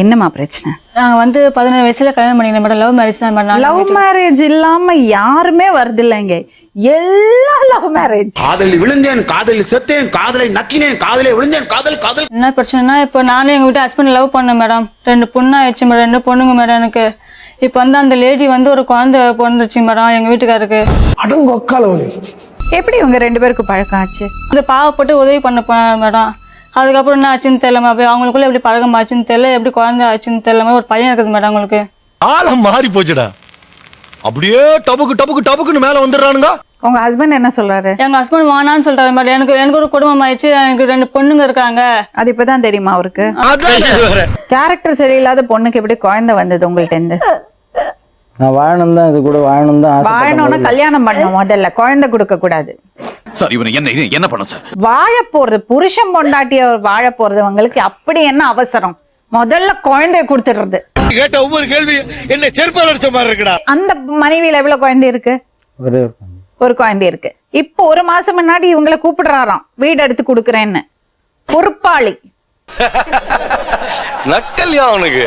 என்னம்மா பிரச்சனை? நாங்க வந்து பதினேழு வயசுல கல்யாணம் பண்ணிக்கிறேன் மேடம். லவ் மேரேஜ் தான் மேடம். லவ் மேரேஜ் இல்லாம யாருமே வருது இல்லைங்க எல்லாம் லவ் மேரேஜ் காதலில் விழுந்தேன் காதலில் செத்தேன் காதலை நக்கினேன் காதலை விழுந்தேன் காதல் காதல். என்ன பிரச்சனைனா இப்போ நானும் எங்க வீட்டு ஹஸ்பண்ட் லவ் பண்ணேன் மேடம். ரெண்டு பொண்ணா ஆயிடுச்சு மேடம் ரெண்டு பொண்ணுங்க மேடம் எனக்கு. இப்போ வந்து அந்த லேடி வந்து ஒரு குழந்தை பிறந்துருச்சு மேடம் எங்க வீட்டுக்காருக்கு அடங்கொக்காலவனி எப்படி உங்க ரெண்டு பேருக்கு பழக்கம் ஆச்சு? இந்த பாவப்பட்டு உதவி பண்ண போனேன் மேடம். அதுக்கப்புறம் என்ன ஆச்சுன்னு தெரியல அப்படி அவங்களுக்குள்ள எப்படி பழக்கம் ஆச்சுன்னு தெரியல எப்படி குழந்தை ஆச்சுன்னு தெரியல ஒரு பையன் இருக்குது மேடம் அவங்களுக்கு. ஆளம் மாறி போச்சுடா. அப்படியே டபுக்கு டபுக்கு டபுக்குன்னு மேல வந்துடுறானுங்க. உங்க ஹஸ்பண்ட் என்ன சொல்றாரு? எங்க ஹஸ்பண்ட் வேணான்னு சொல்றாரு மேடம். எனக்கு எனக்கு ஒரு குடும்பம் ஆயிடுச்சு. எனக்கு ரெண்டு பொண்ணுங்க இருக்காங்க. அது இப்பதான் தெரியுமா அவருக்கு? கேரக்டர் சரியில்லாத பொண்ணுக்கு எப்படி குழந்தை வந்தது உங்கள்ட்ட இருந்து? நான் வாழணும் தான் இது கூட வாழணும் தான் வாழணும்னா கல்யாணம் பண்ணணும் முதல்ல. குழந்தை கொடுக்க கூடாது சார் இவனை என்ன என்ன பண்ணும் சார்? வாழ போறது புருஷன் பொண்டாட்டிய வாழ போறதுவங்களுக்கு அப்படி என்ன அவசரம்? முதல்ல குழந்தைய கொடுத்துடுறது. கேட்ட ஒவ்வொரு கேள்வி என்ன செருப்பால் அடிச்ச மாதிரி இருக்குடா. அந்த மனைவியில எவ்வளவு குழந்தை இருக்கு? ஒரே ஒரு பொண்ணு. ஒரு குழந்தை இருக்கு. இப்போ ஒரு மாசம் முன்னாடி இவங்களை கூப்பிடுறாராம் வீடு எடுத்து கொடுக்குறேன்னு. பொறுப்பாளி. நக்கல்யா அவனுக்கு.